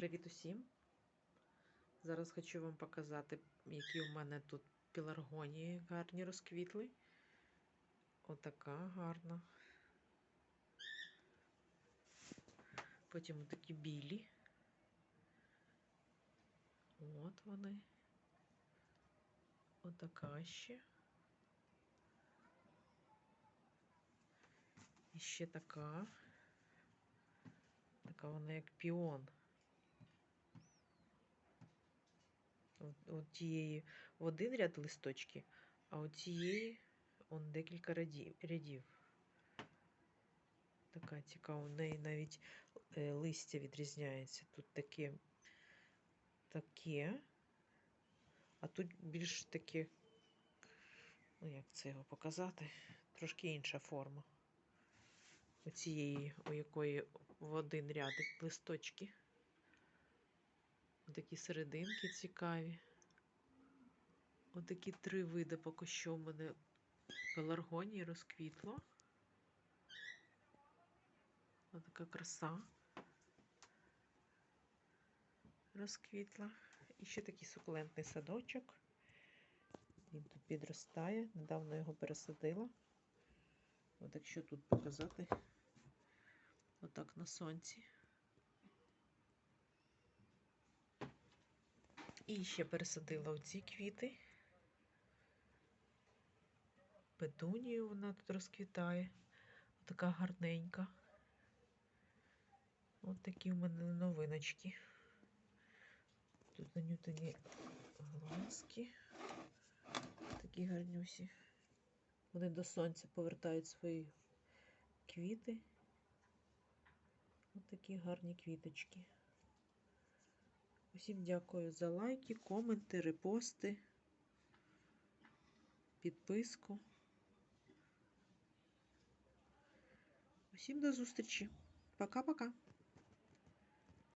Привіт усім! Зараз хочу вам показати, які у мене тут пеларгонії гарні розквітли. Отака гарна. Потім такі білі. От вони. Отака ще. І ще така. Така вона як піон. От, тієї в один ряд листочки, а от цієї он декілька рядів. Така цікава, у неї навіть е, листя відрізняється. Тут таке, таке, а тут більш таке, ну як це його показати, трошки інша форма. Оцієї, у якої в один рядик листочки. Такі серединки цікаві. Отакі три види поки що в мене пеларгонії розквітло. Отака краса розквітла. І ще такий сукулентний садочок. Він тут підростає. Недавно його пересадила. От якщо тут показати, отак на сонці. І ще пересадила оці квіти. Петунію вона тут розквітає. Така гарненька. От такі в мене новиночки. Тут нанютані глазки. Такі гарнюсі. Вони до сонця повертають свої квіти. Ось такі гарні квіточки. Усім дякую за лайки, коменти, репости, підписку. Усім до зустрічі. Пока-пока.